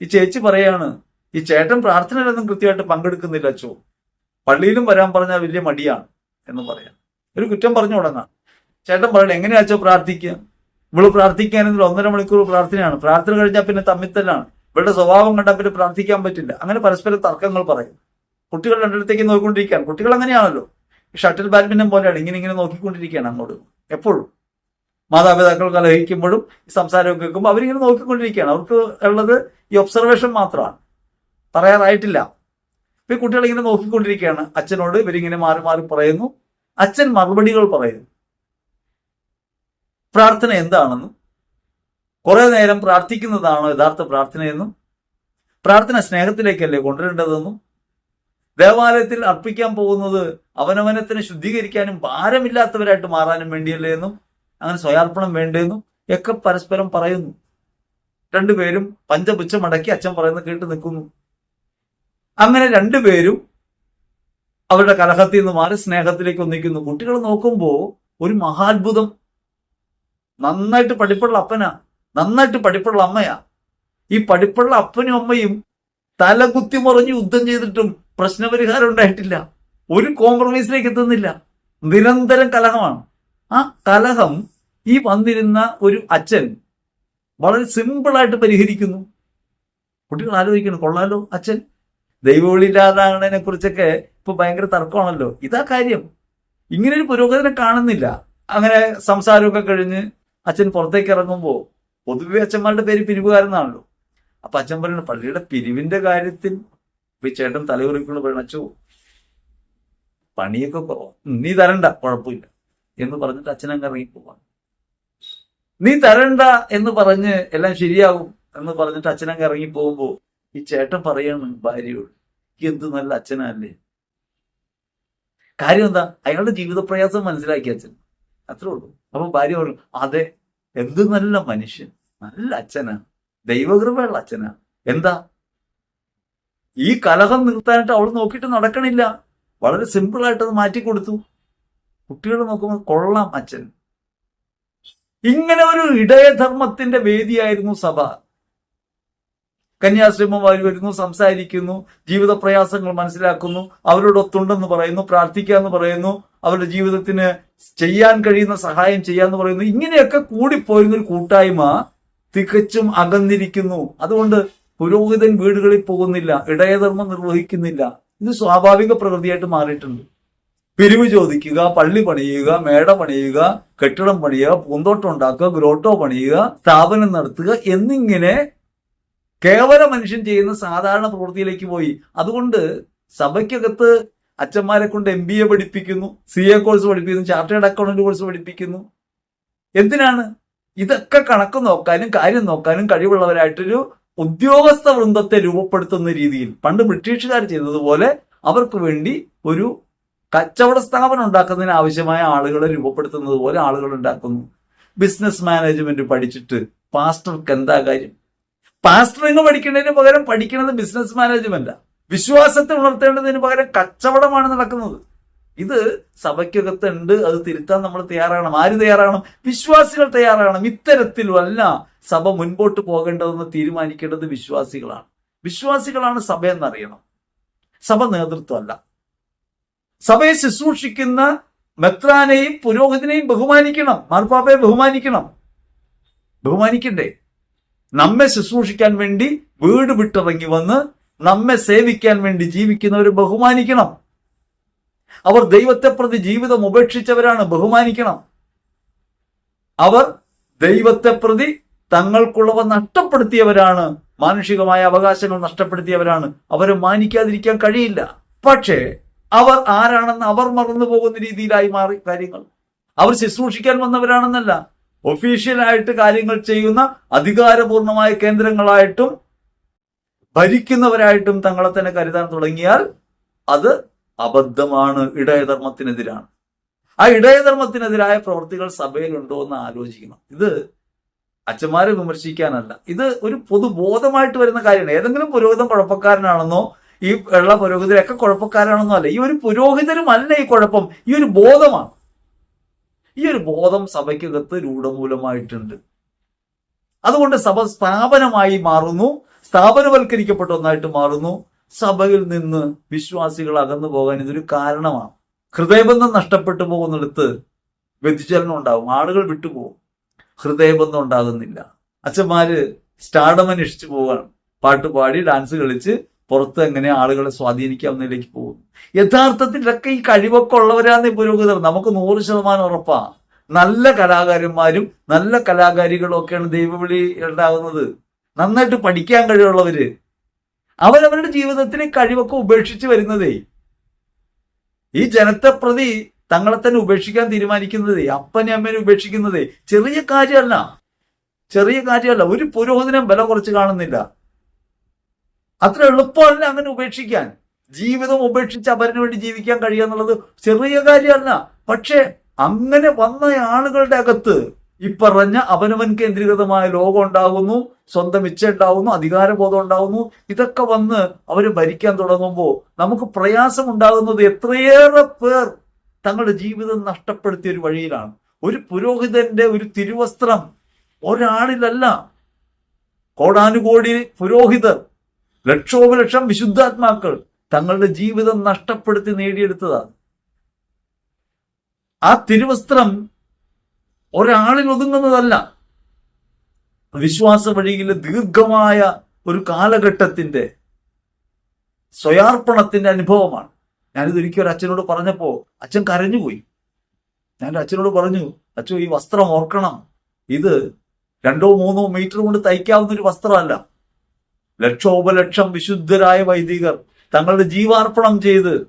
ഈ ചേച്ചി പറയാണ് ഈ ചേട്ടൻ പ്രാർത്ഥനയിലൊന്നും കൃത്യമായിട്ട് പങ്കെടുക്കുന്നില്ല അച്ചോ പള്ളിയിലും വരാൻ പറഞ്ഞാൽ വലിയ മടിയാണ് എന്ന് പറയാം. ഒരു കുറ്റം പറഞ്ഞു തുടങ്ങാം ചേട്ടൻ പറയണം എങ്ങനെയാ അച്ചോ പ്രാർത്ഥിക്കുക? ഇവൾ പ്രാർത്ഥിക്കാനെങ്കിൽ ഒന്നര മണിക്കൂർ പ്രാർത്ഥനയാണ്. പ്രാർത്ഥന കഴിഞ്ഞാൽ പിന്നെ തമ്മിത്തല്ലാണ്. ഇവളുടെ സ്വഭാവം കണ്ടാൽ പിന്നെ പ്രാർത്ഥിക്കാൻ പറ്റില്ല. അങ്ങനെ പരസ്പരം തർക്കങ്ങൾ പറയും. കുട്ടികൾ രണ്ടിടത്തേക്ക് നോക്കിക്കൊണ്ടിരിക്കുകയാണ് കുട്ടികൾ അങ്ങനെയാണല്ലോ. ഷട്ടിൽ ബാഡ്മിന്റൺ പോലെയാണ്. ഇങ്ങനെ ഇങ്ങനെ നോക്കിക്കൊണ്ടിരിക്കുകയാണ് അങ്ങോട്ട്. എപ്പോഴും. മാതാപിതാക്കൾ കലഹിക്കുമ്പോഴും സംസാരമൊക്കെ കേൾക്കുമ്പോൾ അവരിങ്ങനെ നോക്കിക്കൊണ്ടിരിക്കുകയാണ്. അവർക്ക് ഉള്ളത് ഈ ഒബ്സർവേഷൻ മാത്രമാണ്. പറയാറായിട്ടില്ല. ഇപ്പൊ കുട്ടികൾ ഇങ്ങനെ നോക്കിക്കൊണ്ടിരിക്കുകയാണ്. അച്ഛനോട് ഇവരിങ്ങനെ മാറി മാറി പറയുന്നു. അച്ഛൻ മറുപടികൾ പറയുന്നു. പ്രാർത്ഥന എന്താണെന്നും കുറെ നേരം പ്രാർത്ഥിക്കുന്നതാണോ യഥാർത്ഥ പ്രാർത്ഥനയെന്നും പ്രാർത്ഥന സ്നേഹത്തിലേക്കല്ലേ കൊണ്ടുവരേണ്ടതെന്നും ദേവാലയത്തിൽ അർപ്പിക്കാൻ പോകുന്നത് അവനവനത്തിന് ശുദ്ധീകരിക്കാനും ഭാരമില്ലാത്തവരായിട്ട് മാറാനും വേണ്ടിയല്ലേ എന്നും അങ്ങനെ സ്വയാർപ്പണം വേണ്ടെന്നും ഒക്കെ പരസ്പരം പറയുന്നു. രണ്ടുപേരും പഞ്ചപുച്ഛമടക്കി അച്ഛൻ പറയുന്നത് കേട്ട് നിൽക്കുന്നു. അങ്ങനെ രണ്ടുപേരും അവരുടെ കലഹത്തിൽ നിന്ന് മാറി സ്നേഹത്തിലേക്ക് ഒന്നിക്കുന്നു. കുട്ടികൾ നോക്കുമ്പോൾ ഒരു മഹാത്ഭുതം നന്നായിട്ട് പഠിപ്പുള്ള അപ്പനാ. നന്നായിട്ട് പഠിപ്പുള്ള അമ്മയാ. ഈ പഠിപ്പുള്ള അപ്പനും അമ്മയും തല കുത്തി മറിഞ്ഞ് യുദ്ധം ചെയ്തിട്ടും പ്രശ്നപരിഹാരം ഉണ്ടായിട്ടില്ല. ഒരു കോംപ്രമൈസിലേക്ക് എത്തുന്നില്ല. നിരന്തരം കലഹമാണ്. ആ കലഹം ഈ വന്നിരുന്ന ഒരു അച്ഛൻ വളരെ സിമ്പിളായിട്ട് പരിഹരിക്കുന്നു. കുട്ടികൾ ആലോചിക്കണം കൊള്ളാലോ അച്ഛൻ? ദൈവവിളിയില്ലാതാകണതിനെ കുറിച്ചൊക്കെ ഇപ്പൊ ഭയങ്കര തർക്കമാണല്ലോ. ഇതാ കാര്യം. ഇങ്ങനെ ഒരു പുരോഗതിനെ കാണുന്നില്ല. അങ്ങനെ സംസാരമൊക്കെ കഴിഞ്ഞ് അച്ഛൻ പുറത്തേക്ക് ഇറങ്ങുമ്പോൾ പൊതുവെ അച്ഛന്മാരുടെ പേര് പിരിവുകാരെന്നാണല്ലോ. അപ്പൊ അച്ഛൻ പറയുന്നത് പള്ളിയുടെ പിരിവിന്റെ കാര്യത്തിൽ ഇപ്പൊ ചേട്ടൻ തലയുറിക്കൊണ്ട് പിണച്ചു പണിയൊക്കെ നീ തരണ്ട കുഴപ്പമില്ല എന്ന് പറഞ്ഞിട്ട് അച്ഛനങ്ങ് ഇറങ്ങി പോവാണ്. നീ തരണ്ട എന്ന് പറഞ്ഞ് എല്ലാം ശരിയാകും എന്ന് പറഞ്ഞിട്ട് അച്ഛൻ അങ്ങ് ഇറങ്ങി പോകുമ്പോ ഈ ചേട്ടൻ പറയാണ് ഭാര്യയോട് "ഈ എന്ത് നല്ല അച്ഛനല്ലേ? കാര്യം എന്താ? അയാളുടെ ജീവിത പ്രയാസം മനസ്സിലാക്കി അച്ഛൻ. അത്രേ ഉള്ളൂ. അപ്പൊ ഭാര്യ പറഞ്ഞു അതെ എന്ത് നല്ല മനുഷ്യൻ? നല്ല അച്ഛനാ. ദൈവകൃപയുള്ള അച്ഛനാ. എന്താ? ഈ കലഹം നിർത്താനായിട്ട് അവൾ നോക്കിയിട്ട് നടക്കണില്ല. വളരെ സിമ്പിൾ ആയിട്ട് അത് മാറ്റി കൊടുത്തു. കുട്ടികൾ നോക്കുമ്പോൾ കൊള്ളാം അച്ഛൻ. ഇങ്ങനെ ഒരു ഇടയധർമ്മത്തിന്റെ വേദിയായിരുന്നു സഭ. കന്യാശ്രമമാർ വരുന്നു സംസാരിക്കുന്നു ജീവിത പ്രയാസങ്ങൾ മനസ്സിലാക്കുന്നു അവരോടൊത്തുണ്ടെന്ന് പറയുന്നു പ്രാർത്ഥിക്കാന്ന് പറയുന്നു അവരുടെ ജീവിതത്തിന് ചെയ്യാൻ കഴിയുന്ന സഹായം ചെയ്യാന്ന് പറയുന്നു. ഇങ്ങനെയൊക്കെ കൂടിപ്പോയിരുന്ന ഒരു കൂട്ടായ്മ തികച്ചും അകന്നിരിക്കുന്നു. അതുകൊണ്ട് പുരോഹിതൻ വീടുകളിൽ പോകുന്നില്ല ഇടയധർമ്മം നിർവഹിക്കുന്നില്ല. ഇത് സ്വാഭാവിക പ്രകൃതിയായിട്ട് മാറിയിട്ടുണ്ട്. പിരിവ് ചോദിക്കുക പള്ളി പണിയുക മേട പണിയുക കെട്ടിടം പണിയുക പൂന്തോട്ടം ഉണ്ടാക്കുക ഗ്രോട്ടോ പണിയുക സ്ഥാപനം നടത്തുക എന്നിങ്ങനെ കേവല മനുഷ്യൻ ചെയ്യുന്ന സാധാരണ പ്രവൃത്തിയിലേക്ക് പോയി. അതുകൊണ്ട് സഭയ്ക്കകത്ത് അച്ഛന്മാരെ കൊണ്ട് എം ബി എ പഠിപ്പിക്കുന്നു സി എ കോഴ്സ് പഠിപ്പിക്കുന്നു ചാർട്ടേഡ് അക്കൗണ്ടന്റ് കോഴ്സ് പഠിപ്പിക്കുന്നു. എന്തിനാണ്? ഇതൊക്കെ കണക്ക് നോക്കാനും കാര്യം നോക്കാനും കഴിവുള്ളവരായിട്ടൊരു ഉദ്യോഗസ്ഥ വൃന്ദത്തെ രൂപപ്പെടുത്തുന്ന രീതിയിൽ പണ്ട് ബ്രിട്ടീഷുകാർ ചെയ്തതുപോലെ അവർക്ക് വേണ്ടി ഒരു കച്ചവട സ്ഥാപനം ഉണ്ടാക്കുന്നതിന് ആവശ്യമായ ആളുകളെ രൂപപ്പെടുത്തുന്നത് പോലെ ആളുകൾ ഉണ്ടാക്കുന്നു. ബിസിനസ് മാനേജ്മെന്റ് പഠിച്ചിട്ട് പാസ്റ്റർക്ക് എന്താ കാര്യം? പാസ്റ്ററിങ് പഠിക്കുന്നതിന് പകരം പഠിക്കുന്നത് ബിസിനസ് മാനേജ്മെന്റാ വിശ്വാസത്തെ ഉണർത്തേണ്ടതിന് പകരം കച്ചവടമാണ് നടക്കുന്നത്. ഇത് സഭയ്ക്കകത്തുണ്ട് അത് തിരുത്താൻ നമ്മൾ തയ്യാറാകണം. ആര് തയ്യാറാകണം? വിശ്വാസികൾ തയ്യാറാകണം. ഇത്തരത്തിലല്ല സഭ മുൻപോട്ട് പോകേണ്ടതെന്ന് തീരുമാനിക്കേണ്ടത് വിശ്വാസികളാണ്. വിശ്വാസികളാണ് സഭ എന്നറിയണം സഭ നേതൃത്വമല്ല. സഭയെ ശുശ്രൂഷിക്കുന്ന മെത്രാനെയും പുരോഹിതനെയും ബഹുമാനിക്കണം. മാർപ്പാപ്പയെ ബഹുമാനിക്കണം. ബഹുമാനിക്കണ്ടേ? നമ്മെ ശുശ്രൂഷിക്കാൻ വേണ്ടി വീട് വിട്ടിറങ്ങി വന്ന് നമ്മെ സേവിക്കാൻ വേണ്ടി ജീവിക്കുന്നവർ ബഹുമാനിക്കണം. അവർ ദൈവത്തെ പ്രതി ജീവിതം ഉപേക്ഷിച്ചവരാണ് ബഹുമാനിക്കണം. അവർ ദൈവത്തെ പ്രതി തങ്ങൾക്കുള്ളവ നഷ്ടപ്പെടുത്തിയവരാണ് മാനുഷികമായ അവകാശങ്ങൾ നഷ്ടപ്പെടുത്തിയവരാണ്. അവരെ മാനിക്കാതിരിക്കാൻ കഴിയില്ല. പക്ഷേ അവർ ആരാണെന്ന് അവർ മറന്നു പോകുന്ന രീതിയിലായി മാറി കാര്യങ്ങൾ. അവർ ശുശ്രൂഷിക്കാൻ വന്നവരാണെന്നല്ല. ഒഫീഷ്യലായിട്ട് കാര്യങ്ങൾ ചെയ്യുന്ന അധികാരപൂർണമായ കേന്ദ്രങ്ങളായിട്ടും ഭരിക്കുന്നവരായിട്ടും തങ്ങളെ തന്നെ കരുതാൻ തുടങ്ങിയാൽ അത് അബദ്ധമാണ് ഇടയധർമ്മത്തിനെതിരാണ്. ആ ഇടയധർമ്മത്തിനെതിരായ പ്രവൃത്തികൾ സഭയിലുണ്ടോ എന്ന് ആലോചിക്കണം. ഇത് അച്ഛന്മാരെ വിമർശിക്കാനല്ല. ഇത് ഒരു പൊതുബോധമായിട്ട് വരുന്ന കാര്യമാണ്. ഏതെങ്കിലും പുരോഹിതം കുഴപ്പക്കാരനാണെന്നോ ഈ ഉള്ള പുരോഹിതരൊക്കെ കുഴപ്പക്കാരാണെന്നോ അല്ല ഈ ഒരു പുരോഹിതരുമല്ല ഈ കുഴപ്പം ഈ ഒരു ബോധമാണ്. ഈ ഒരു ബോധം സഭയ്ക്കകത്ത് രൂഢമൂലമായിട്ടുണ്ട്. അതുകൊണ്ട് സഭ സ്ഥാപനമായി മാറുന്നു. സ്ഥാപനവൽക്കരിക്കപ്പെട്ട ഒന്നായിട്ട് മാറുന്നു. സഭയിൽ നിന്ന് വിശ്വാസികൾ അകന്നു പോകാൻ ഇതൊരു കാരണമാണ്. ഹൃദയബന്ധം നഷ്ടപ്പെട്ടു പോകുന്നിടത്ത് വ്യതിചലനം ഉണ്ടാകും. ആളുകൾ വിട്ടുപോകും. ഹൃദയബന്ധം ഉണ്ടാകുന്നില്ല. അച്ഛന്മാര് സ്റ്റാർഡം അന്വേഷിച്ചു പോവാണ് പാട്ട് പാടി ഡാൻസ് കളിച്ച് പുറത്ത് എങ്ങനെ ആളുകളെ സ്വാധീനിക്കാവുന്നതിലേക്ക് പോകുന്നു യഥാർത്ഥത്തിൽ ഇതൊക്കെ ഈ കഴിവൊക്കെ ഉള്ളവരാന്ന് പുരോഗതി നമുക്ക് നൂറ് ശതമാനം ഉറപ്പാ. നല്ല കലാകാരന്മാരും നല്ല കലാകാരികളും ഒക്കെയാണ് ദൈവവിളി ഉണ്ടാകുന്നത്. നന്നായിട്ട് പഠിക്കാൻ കഴിവുള്ളവര്. അവരവരുടെ ജീവിതത്തിന് കഴിവൊക്കെ ഉപേക്ഷിച്ച് വരുന്നതേ. ഈ ജനത്തെ പ്രതി തങ്ങളെ തന്നെ ഉപേക്ഷിക്കാൻ തീരുമാനിക്കുന്നത് അപ്പനെ അമ്മേനെ ഉപേക്ഷിക്കുന്നത്. ചെറിയ കാര്യമല്ല. ചെറിയ കാര്യമല്ല. ഒരു പുരോഹിതനും വില കുറച്ച് കാണുന്നില്ല. അത്ര എളുപ്പമല്ല അങ്ങനെ ഉപേക്ഷിക്കാൻ. ജീവിതം ഉപേക്ഷിച്ച് അവരിന് വേണ്ടി ജീവിക്കാൻ കഴിയുക എന്നുള്ളത് ചെറിയ കാര്യമല്ല. പക്ഷെ അങ്ങനെ വന്ന ആളുകളുടെ അകത്ത് ഈ പറഞ്ഞ അവനവൻ കേന്ദ്രീകൃതമായ ലോകം ഉണ്ടാകുന്നു സ്വന്തം ഇച്ഛ ഉണ്ടാകുന്നു അധികാരബോധം ഉണ്ടാകുന്നു. ഇതൊക്കെ വന്ന് അവർ ഭരിക്കാൻ തുടങ്ങുമ്പോൾ നമുക്ക് പ്രയാസം ഉണ്ടാകുന്നത് എത്രയേറെ പേർ തങ്ങളുടെ ജീവിതം നഷ്ടപ്പെടുത്തിയ ഒരു വഴിയിലാണ്. ഒരു പുരോഹിതന്റെ ഒരു തിരുവസ്ത്രം ഒരാളിലല്ല കോടാനുകോടി പുരോഹിതർ ലക്ഷോപലക്ഷം വിശുദ്ധാത്മാക്കൾ തങ്ങളുടെ ജീവിതം നഷ്ടപ്പെടുത്തി നേടിയെടുത്തതാണ്. ആ തിരുവസ്ത്രം ഒരാളിൽ ഒതുങ്ങുന്നതല്ല. വിശ്വാസ വഴിയിലെ ദീർഘമായ ഒരു കാലഘട്ടത്തിന്റെ സ്വയാർപ്പണത്തിന്റെ അനുഭവമാണ്. ഞാനിത് ഒരിക്കൽ ഒരു അച്ഛനോട് പറഞ്ഞപ്പോ അച്ഛൻ കരഞ്ഞുപോയി. ഞാൻ അച്ഛനോട് പറഞ്ഞു അച്ഛൻ ഈ വസ്ത്രം ഓർക്കണം. ഇത് രണ്ടോ മൂന്നോ മീറ്റർ കൊണ്ട് തയ്ക്കാവുന്ന ഒരു വസ്ത്രമല്ല. ലക്ഷോപലക്ഷം വിശുദ്ധരായ വൈദികർ തങ്ങളുടെ ജീവാർപ്പണം ചെയ്ത്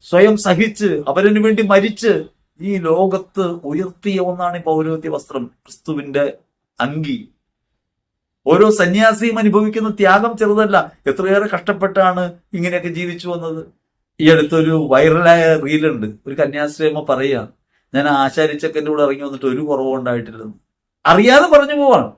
സ്വയം സഹിച്ച് അവരനു വേണ്ടി മരിച്ച് ഈ ലോകത്ത് ഉയർത്തിയ ഒന്നാണ് ഈ പൗരോഹിത്യ വസ്ത്രം ക്രിസ്തുവിന്റെ അങ്കി. ഓരോ സന്യാസിയും അനുഭവിക്കുന്ന ത്യാഗം ചെറുതല്ല എത്രയേറെ കഷ്ടപ്പെട്ടാണ് ഇങ്ങനെയൊക്കെ ജീവിച്ചു വന്നത്. ഈ അടുത്തൊരു വൈറലായ റീലുണ്ട്. ഒരു കന്യാസ്ത്രീയമ്മ പറയുക ഞാൻ ആശാരിച്ചക്കന്റെ കൂടെ ഇറങ്ങി വന്നിട്ട് ഒരു കുറവും ഉണ്ടായിട്ടില്ലെന്ന്. അറിയാതെ പറഞ്ഞു പോവാണ്.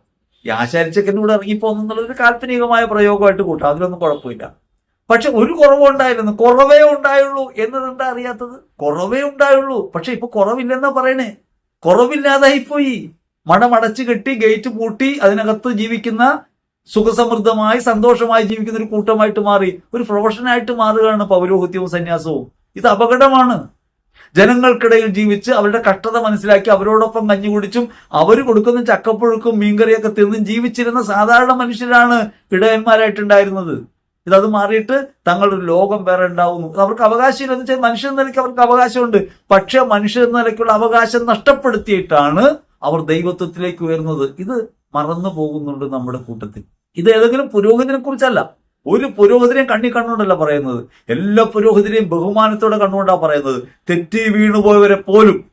ഈ ആശാരിച്ചക്കന്റെ കൂടെ ഇറങ്ങി ഒരു കാൽപ്പനികമായ പ്രയോഗമായിട്ട് കൂട്ടാം. അതിലൊന്നും കുഴപ്പമില്ല. പക്ഷെ ഒരു കുറവും ഉണ്ടായിരുന്നു കുറവേ ഉണ്ടായുള്ളൂ എന്നത് എന്താ അറിയാത്തത്? കുറവേ ഉണ്ടായുള്ളൂ. പക്ഷെ ഇപ്പൊ കുറവില്ലെന്നാ പറയണേ? കുറവില്ലാതായിപ്പോയി. പോയി മടമടച്ച് കെട്ടി ഗേറ്റ് പൂട്ടി അതിനകത്ത് ജീവിക്കുന്ന സുഖസമൃദ്ധമായി സന്തോഷമായി ജീവിക്കുന്ന ഒരു കൂട്ടമായിട്ട് മാറി ഒരു പ്രൊഫഷനായിട്ട് മാറുകയാണ് പൗരോഹിത്യവും സന്യാസവും. ഇത് അപകടമാണ്. ജനങ്ങൾക്കിടയിൽ ജീവിച്ച് അവരുടെ കഷ്ടത മനസ്സിലാക്കി അവരോടൊപ്പം കഞ്ഞി കുടിച്ചും അവർ കൊടുക്കുന്ന ചക്കപ്പുഴുക്കും മീൻകറിയൊക്കെ തിന്നും ജീവിച്ചിരുന്ന സാധാരണ മനുഷ്യരാണ് ഇടയന്മാരായിട്ടുണ്ടായിരുന്നത്. ഇതത് മാറിയിട്ട് തങ്ങളൊരു ലോകം വേറെ ഉണ്ടാവുന്നു. അവർക്ക് അവകാശമില്ല എന്ന് വെച്ചാൽ മനുഷ്യൻ നിലയ്ക്ക് അവർക്ക് അവകാശമുണ്ട്. പക്ഷെ മനുഷ്യൻ നിലയ്ക്കുള്ള അവകാശം നഷ്ടപ്പെടുത്തിയിട്ടാണ് അവർ ദൈവത്വത്തിലേക്ക് ഉയർന്നത്. ഇത് മറന്നു പോകുന്നുണ്ട് നമ്മുടെ കൂട്ടത്തിൽ. ഇത് ഏതെങ്കിലും പുരോഗതിനെ കുറിച്ചല്ല. ഒരു പുരോഹിതരെയും കണ്ണി കണ്ണുകൊണ്ടല്ല പറയുന്നത്. എല്ലാ പുരോഹിതരെയും ബഹുമാനത്തോടെ കണ്ണുകൊണ്ടാണ് പറയുന്നത്. തെറ്റി വീണുപോയവരെ പോലും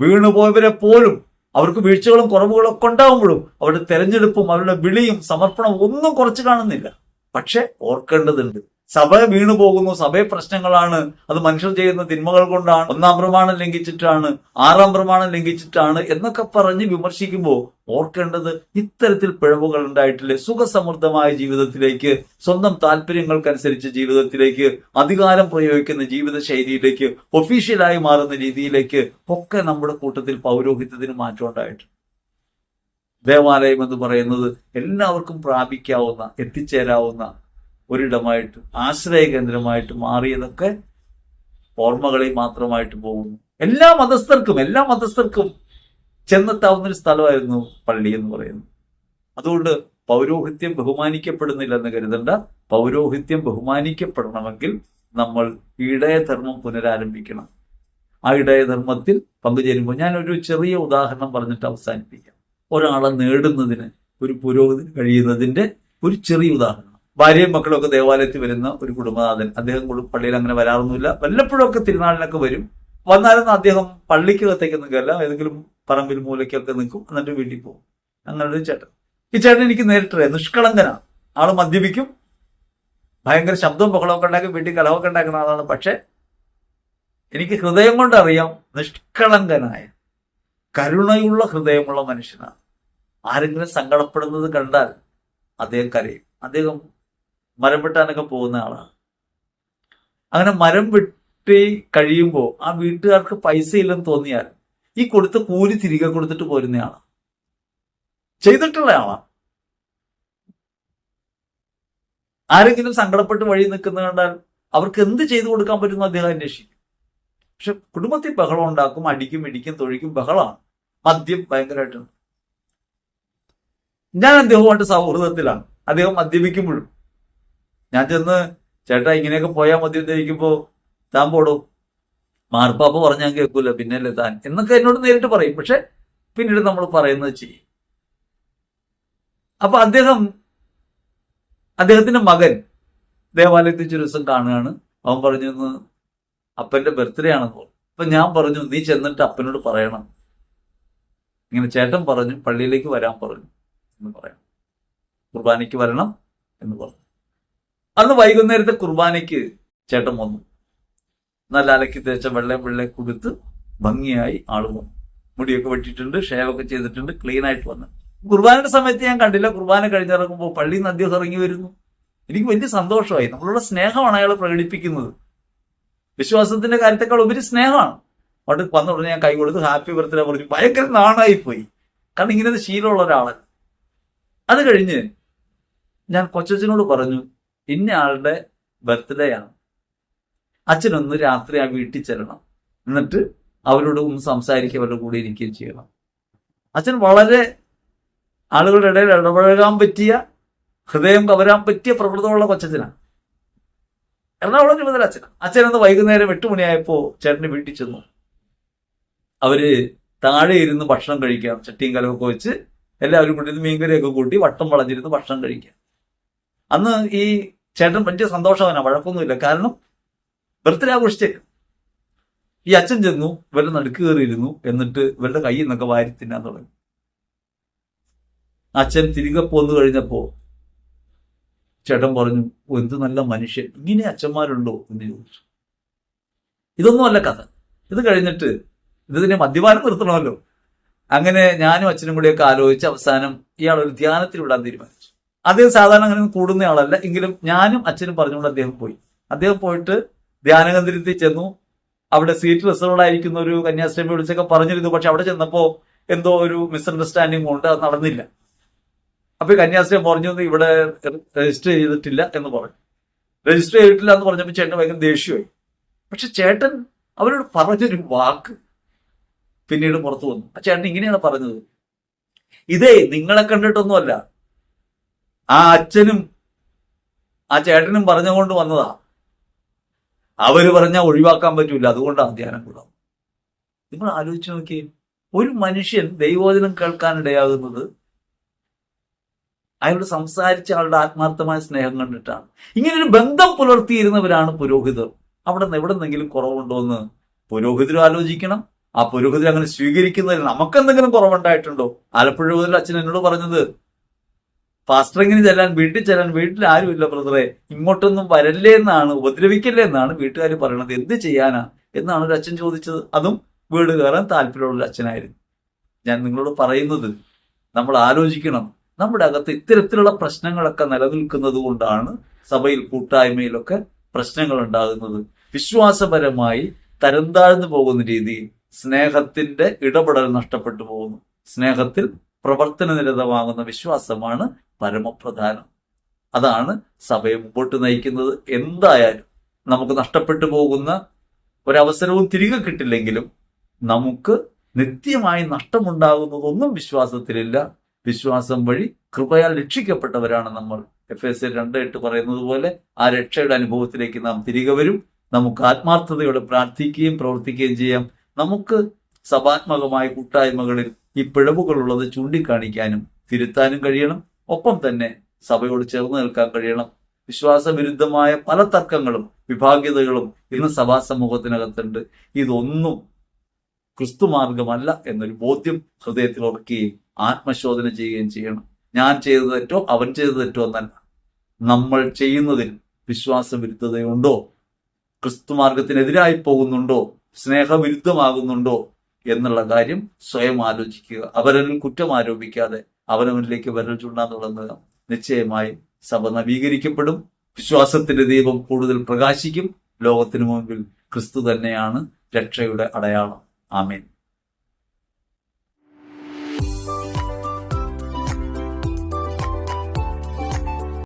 വീണുപോയവരെ പോലും അവർക്ക് വീഴ്ചകളും കുറവുകളൊക്കെ ഉണ്ടാവുമ്പോഴും അവരുടെ തെരഞ്ഞെടുപ്പും അവരുടെ വിളിയും സമർപ്പണവും ഒന്നും കുറച്ച് കാണുന്നില്ല. പക്ഷെ ഓർക്കേണ്ടതുണ്ട്. സഭ വീണു പോകുന്നു സഭയെ പ്രശ്നങ്ങളാണ്. അത് മനുഷ്യർ ചെയ്യുന്ന തിന്മകൾ കൊണ്ടാണ്. ഒന്നാം പ്രമാണം ലംഘിച്ചിട്ടാണ് ആറാം പ്രമാണം ലംഘിച്ചിട്ടാണ് എന്നൊക്കെ പറഞ്ഞ് വിമർശിക്കുമ്പോൾ ഓർക്കേണ്ടത് ഇത്തരത്തിൽ പിഴവുകൾ ഉണ്ടായിട്ടില്ലേ? സുഖസമൃദ്ധമായ ജീവിതത്തിലേക്ക് സ്വന്തം താല്പര്യങ്ങൾക്കനുസരിച്ച് ജീവിതത്തിലേക്ക് അധികാരം പ്രയോഗിക്കുന്ന ജീവിത ശൈലിയിലേക്ക് ഒഫീഷ്യലായി മാറുന്ന രീതിയിലേക്ക് ഒക്കെ നമ്മുടെ കൂട്ടത്തിൽ പൗരോഹിത്യത്തിന് മാറ്റം ഉണ്ടായിട്ടുണ്ട്. ദേവാലയം എന്ന് പറയുന്നത് എല്ലാവർക്കും പ്രാപിക്കാവുന്ന എത്തിച്ചേരാവുന്ന ഒരിടമായിട്ട് ആശ്രയ കേന്ദ്രമായിട്ട് മാറിയതൊക്കെ ഓർമ്മകളിൽ മാത്രമായിട്ട് പോകുന്നു. എല്ലാ മതസ്ഥർക്കും എല്ലാ മതസ്ഥർക്കും ചെന്നെത്താവുന്ന ഒരു സ്ഥലമായിരുന്നു പള്ളി എന്ന് പറയുന്നത്. അതുകൊണ്ട് പൗരോഹിത്യം ബഹുമാനിക്കപ്പെടുന്നില്ല എന്ന് കരുതണ്ട. പൗരോഹിത്യം ബഹുമാനിക്കപ്പെടണമെങ്കിൽ നമ്മൾ ഇടയധർമ്മം പുനരാരംഭിക്കണം. ആ ഇടയധർമ്മത്തിൽ പങ്കുചേരുമ്പോൾ ഞാനൊരു ചെറിയ ഉദാഹരണം പറഞ്ഞിട്ട് അവസാനിപ്പിക്കാം. ഒരാളെ നേടുന്നതിന് ഒരു പുരോഗതി കഴിയുന്നതിന്റെ ഒരു ചെറിയ ഉദാഹരണം. ഭാര്യയും മക്കളൊക്കെ ദേവാലയത്തിൽ വരുന്ന ഒരു കുടുംബനാഥൻ. അദ്ദേഹം പള്ളിയിൽ അങ്ങനെ വരാറൊന്നുമില്ല. വല്ലപ്പോഴും ഒക്കെ തിരുനാളിനൊക്കെ വരും. വന്നാലും അദ്ദേഹം പള്ളിക്കകത്തേക്ക് നിൽക്കല്ല ഏതെങ്കിലും പറമ്പിൽ മൂലയ്ക്കൊക്കെ നിൽക്കും എന്നിട്ട് വീട്ടിൽ പോകും. അങ്ങനെ ഒരു ചേട്ടൻ. ഈ ചേട്ടൻ എനിക്ക് നേരിട്ടറിയാം. നിഷ്കളങ്കനാണ്. ആൾ മദ്യപിക്കും. ഭയങ്കര ശബ്ദവും ബഹളമൊക്കെ ഉണ്ടാക്കി. വീട്ടിൽ കലവൊക്കെ ഉണ്ടാക്കുന്ന ആളാണ്. പക്ഷെ എനിക്ക് ഹൃദയം കൊണ്ടറിയാം നിഷ്കളങ്കനായ കരുണയുള്ള ഹൃദയമുള്ള മനുഷ്യനാണ്. ആരെങ്കിലും സങ്കടപ്പെടുന്നത് കണ്ടാൽ അദ്ദേഹം കരയും. അദ്ദേഹം മരം വെട്ടാനൊക്കെ പോകുന്ന ആളാണ്. അങ്ങനെ മരം വെട്ടി കഴിയുമ്പോൾ ആ വീട്ടുകാർക്ക് പൈസ ഇല്ലെന്ന് തോന്നിയാൽ ഈ കൊടുത്ത കൂലി തിരികെ കൊടുത്തിട്ട് പോരുന്നയാളാണ് ചെയ്തിട്ടുള്ള ആളാണ് ആരെങ്കിലും സങ്കടപ്പെട്ട് വഴി നിൽക്കുന്ന കണ്ടാൽ അവർക്ക് എന്ത് ചെയ്തു കൊടുക്കാൻ പറ്റുന്നു അദ്ദേഹം അന്വേഷിക്കും. പക്ഷെ കുടുംബത്തിൽ ബഹളം ഉണ്ടാക്കും അടിക്കും ഇടിക്കും തൊഴിക്കും ബഹളമാണ്. മദ്യം ഭയങ്കരമായിട്ടുണ്ട് ഞാൻ അദ്ദേഹവുമായിട്ട് സൗഹൃദത്തിലാണ്. അദ്ദേഹം മദ്യപിക്കുമ്പോഴും. ഞാൻ ചെന്ന് ചേട്ടാ ഇങ്ങനെയൊക്കെ പോയാൽ മദ്യം എന്ന് താൻ പോടോ. മാർപ്പാപ്പ പറഞ്ഞാൽ കേൾക്കൂല. പിന്നല്ലേ താൻ? എന്നൊക്കെ എന്നോട് നേരിട്ട് പറയും. പക്ഷെ പിന്നീട് നമ്മൾ പറയുന്നത് ചെയ്യും. അപ്പൊ അദ്ദേഹം അദ്ദേഹത്തിന്റെ മകൻ ദേവാലയത്തിൽ ഒരു ദിവസം കാണുകയാണ്. അവൻ പറഞ്ഞു "ഇന്ന് അപ്പന്റെ ബർത്ത്ഡേ ആണെന്ന് അപ്പൊ ഞാൻ പറഞ്ഞു നീ ചെന്നിട്ട് അപ്പനോട് പറയണം. ഇങ്ങനെ ചേട്ടൻ പറഞ്ഞു പള്ളിയിലേക്ക് വരാൻ പറഞ്ഞു. എന്ന് പറയാം. കുർബാനയ്ക്ക് വരണം എന്ന് പറഞ്ഞു. അന്ന് വൈകുന്നേരത്തെ കുർബാനയ്ക്ക് ചേട്ടൻ വന്നു. നല്ല അലക്കി തേച്ച വെള്ളം വെള്ളം കൊടുത്ത് ഭംഗിയായി ആൾ വന്നു. മുടിയൊക്കെ വെട്ടിയിട്ടുണ്ട് ഷേവൊക്കെ ചെയ്തിട്ടുണ്ട് ക്ലീൻ ആയിട്ട് വന്നു. കുർബാനയുടെ സമയത്ത് ഞാൻ കണ്ടില്ല. കുർബാന കഴിഞ്ഞിറങ്ങുമ്പോൾ പള്ളിയിൽ നിന്ന് അദ്ദേഹം ഇറങ്ങി വരുന്നു. എനിക്ക് വലിയ സന്തോഷമായി. നമ്മളുടെ സ്നേഹമാണ് അയാൾ പ്രകടിപ്പിക്കുന്നത്. വിശ്വാസത്തിന്റെ കാര്യത്തെക്കാൾ ഉപരി സ്നേഹമാണ്. അവിടെ വന്ന ഉടനെ ഞാൻ കൈ കൊടുത്ത് ഹാപ്പി ബർത്ത്ഡേ പറഞ്ഞു. ഭയങ്കര നാണായി പോയി കാരണം ഇങ്ങനത്തെ ശീലമുള്ള ഒരാളല്ല. അത് കഴിഞ്ഞ് ഞാൻ കൊച്ചച്ഛനോട് പറഞ്ഞു ഇന്ന ആളുടെ ബർത്ത്ഡേ ആണ് അച്ഛനൊന്ന് രാത്രി ആ വീട്ടിൽ ചെല്ലണം. എന്നിട്ട് അവരോട് ഒന്ന് സംസാരിക്കുക അവരുടെ കൂടെ ഇരിക്കുകയും ചെയ്യണം. അച്ഛൻ വളരെ ആളുകളുടെ ഇടയിൽ ഇടപഴകാൻ പറ്റിയ ഹൃദയം കവരാൻ പറ്റിയ പ്രകൃതമുള്ള കൊച്ചച്ഛനാണ്. എറണാകുളം ചുമതല അച്ഛൻ. അച്ഛൻ അന്ന് വൈകുന്നേരം എട്ട് മണിയായപ്പോ ചേട്ടന്റെ വീട്ടിൽ ചെന്നു. അവർ താഴെ ഇരുന്ന് ഭക്ഷണം കഴിക്കാം ചട്ടിയും കലമൊക്കെ വെച്ച് എല്ലാവരും കൂടി മീൻകറിയൊക്കെ കൂട്ടി വട്ടം വളഞ്ഞിരുന്ന് ഭക്ഷണം കഴിക്കുക. അന്ന് ഈ ചേട്ടൻ വലിയ സന്തോഷവാനാ വഴക്കൊന്നുമില്ല. കാരണം ബർത്ത്ഡേ ആഘോഷിച്ചേക്കും ഈ അച്ഛൻ ചെന്നു ഇവരുടെ നടുക്ക് കയറിയിരുന്നു എന്നിട്ട് ഇവരുടെ കയ്യിൽ നിന്നൊക്കെ വാരി തിന്നാൻ തുടങ്ങി. അച്ഛൻ തിരികെ പോന്നു കഴിഞ്ഞപ്പോ ചേട്ടൻ പറഞ്ഞു "ഓ, എന്ത് നല്ല മനുഷ്യൻ. ഇങ്ങനെ അച്ഛന്മാരുണ്ടോ? എന്ന് ചോദിച്ചു. ഇതൊന്നുമല്ല കഥ. ഇത് കഴിഞ്ഞിട്ട് ഇതിനെ മദ്യപാനം നിർത്തണമല്ലോ. അങ്ങനെ ഞാനും അച്ഛനും കൂടിയൊക്കെ ആലോചിച്ച് അവസാനം ഇയാൾ ഒരു ധ്യാനത്തിൽ വിടാൻ തീരുമാനിച്ചു. അദ്ദേഹം സാധാരണ അങ്ങനെ കൂടുന്ന ആളല്ല. എങ്കിലും ഞാനും അച്ഛനും പറഞ്ഞുകൊണ്ട് അദ്ദേഹം പോയി. അദ്ദേഹം പോയിട്ട് ധ്യാനകേന്ദ്രത്തിൽ ചെന്നു. അവിടെ സീറ്റ് റിസർവ്ഡ് ആയിരിക്കുന്ന ഒരു കന്യാസ്ത്രീമെ വിളിച്ചൊക്കെ പറഞ്ഞിരുന്നു. പക്ഷെ അവിടെ ചെന്നപ്പോ എന്തോ ഒരു മിസ്അണ്ടർസ്റ്റാൻഡിങ് കൊണ്ട് അത് നടന്നില്ല. അപ്പൊ കന്യാസ്ത്രീ പറഞ്ഞു ഇവിടെ രജിസ്റ്റർ ചെയ്തിട്ടില്ല എന്ന് പറഞ്ഞു. രജിസ്റ്റർ ചെയ്തിട്ടില്ല എന്ന് പറഞ്ഞപ്പോൾ ചേട്ടൻ ഭയങ്കര ദേഷ്യമായി. പക്ഷെ ചേട്ടൻ അവരോട് പറഞ്ഞൊരു വാക്ക് പിന്നീട് പുറത്തു വന്നു. ആ ചേട്ടൻ ഇങ്ങനെയാണ് പറഞ്ഞത്. ഇതേ നിങ്ങളെ കണ്ടിട്ടൊന്നുമല്ല. ആ അച്ഛനും ആ ചേട്ടനും പറഞ്ഞുകൊണ്ട് വന്നതാ. അവർ പറഞ്ഞാൽ ഒഴിവാക്കാൻ പറ്റൂല. അതുകൊണ്ടാണ് ധ്യാനം കൂടാം. നിങ്ങൾ ആലോചിച്ച് നോക്കിയേ. ഒരു മനുഷ്യൻ ദൈവോചനം കേൾക്കാനിടയാകുന്നത് അയാളോട് സംസാരിച്ച ആളുടെ ആത്മാർത്ഥമായ സ്നേഹം കണ്ടിട്ടാണ്. ഇങ്ങനൊരു ബന്ധം പുലർത്തിയിരുന്നവരാണ് പുരോഹിതർ. അവിടെ നിന്ന് എവിടെ നിന്നെങ്കിലും കുറവുണ്ടോ എന്ന് പുരോഹിതരും ആലോചിക്കണം. ആ പുരോഹിതർ അങ്ങനെ സ്വീകരിക്കുന്നതിൽ നമുക്ക് എന്തെങ്കിലും കുറവുണ്ടായിട്ടുണ്ടോ? ആലപ്പുഴ മുതൽ അച്ഛൻ എന്നോട് പറഞ്ഞത് ഫാസ്റ്ററിങ്ങിന് ചെല്ലാൻ വീട്ടിൽ ചെല്ലാൻ വീട്ടിൽ ആരുമില്ല ബ്രദറെ ഇങ്ങോട്ടൊന്നും വരല്ലേ എന്നാണ് ഉപദ്രവിക്കല്ലേ എന്നാണ് വീട്ടുകാർ പറയണത്. എന്ത് ചെയ്യാനാ? എന്നാണ് ഒരു അച്ഛൻ ചോദിച്ചത്. അതും വീട് കയറാൻ താല്പര്യമുള്ള അച്ഛനായിരുന്നു. ഞാൻ നിങ്ങളോട് പറയുന്നത് നമ്മൾ ആലോചിക്കണം. നമ്മുടെ അകത്ത് ഇത്തരത്തിലുള്ള പ്രശ്നങ്ങളൊക്കെ നിലനിൽക്കുന്നത് കൊണ്ടാണ് സഭയിൽ കൂട്ടായ്മയിലൊക്കെ പ്രശ്നങ്ങൾ ഉണ്ടാകുന്നത്. വിശ്വാസപരമായി തരം താഴ്ന്നു പോകുന്ന രീതിയിൽ സ്നേഹത്തിന്റെ ഇടപെടൽ നഷ്ടപ്പെട്ടു പോകുന്നു. സ്നേഹത്തിൽ പ്രവർത്തന നിരതമാകുന്ന വിശ്വാസമാണ് പരമപ്രധാനം. അതാണ് സഭയെ മുമ്പോട്ട് നയിക്കുന്നത്. എന്തായാലും നമുക്ക് നഷ്ടപ്പെട്ടു പോകുന്ന ഒരവസരവും തിരികെ കിട്ടില്ലെങ്കിലും നമുക്ക് നിത്യമായി നഷ്ടമുണ്ടാകുന്നതൊന്നും വിശ്വാസത്തിലില്ല. വിശ്വാസം വഴി കൃപയാൽ രക്ഷിക്കപ്പെട്ടവരാണ് നമ്മൾ. എഫ് എസ് രണ്ട് എട്ട് പറയുന്നത് പോലെ ആ രക്ഷയുടെ അനുഭവത്തിലേക്ക് നാം തിരികെ വരും. നമുക്ക് ആത്മാർത്ഥതയോടെ പ്രാർത്ഥിക്കുകയും പ്രവർത്തിക്കുകയും ചെയ്യാം. നമുക്ക് സഭാത്മകമായ കൂട്ടായ്മകളിൽ ഈ പിഴവുകളുള്ളത് ചൂണ്ടിക്കാണിക്കാനും തിരുത്താനും കഴിയണം. ഒപ്പം തന്നെ സഭയോട് ചേർന്ന് നിൽക്കാൻ കഴിയണം. വിശ്വാസവിരുദ്ധമായ പല തർക്കങ്ങളും വിഭാഗ്യതകളും ഇന്ന് സഭാ സമൂഹത്തിനകത്തുണ്ട് ഇതൊന്നും ക്രിസ്തുമാർഗമല്ല എന്നൊരു ബോധ്യം ഹൃദയത്തിൽ ഉറക്കുകയും ആത്മശോധന ചെയ്യുകയും ചെയ്യണം. ഞാൻ ചെയ്തത് തെറ്റോ അവൻ ചെയ്തത് തെറ്റോ എന്നല്ല. നമ്മൾ ചെയ്യുന്നതിൽ വിശ്വാസവിരുദ്ധതയുണ്ടോ? ക്രിസ്തുമാർഗത്തിനെതിരായി പോകുന്നുണ്ടോ? സ്നേഹവിരുദ്ധമാകുന്നുണ്ടോ എന്നുള്ള കാര്യം സ്വയം ആലോചിക്കുക. അവരൊരു കുറ്റം ആരോപിക്കാതെ അവനവനിലേക്ക് വരൽ ചൂണ്ടാന്നുള്ളത് നിശ്ചയമായി സഭ നവീകരിക്കപ്പെടും. വിശ്വാസത്തിന്റെ ദീപം കൂടുതൽ പ്രകാശിക്കും. ലോകത്തിനു മുമ്പിൽ ക്രിസ്തു തന്നെയാണ് രക്ഷയുടെ അടയാളം. ആമേൻ.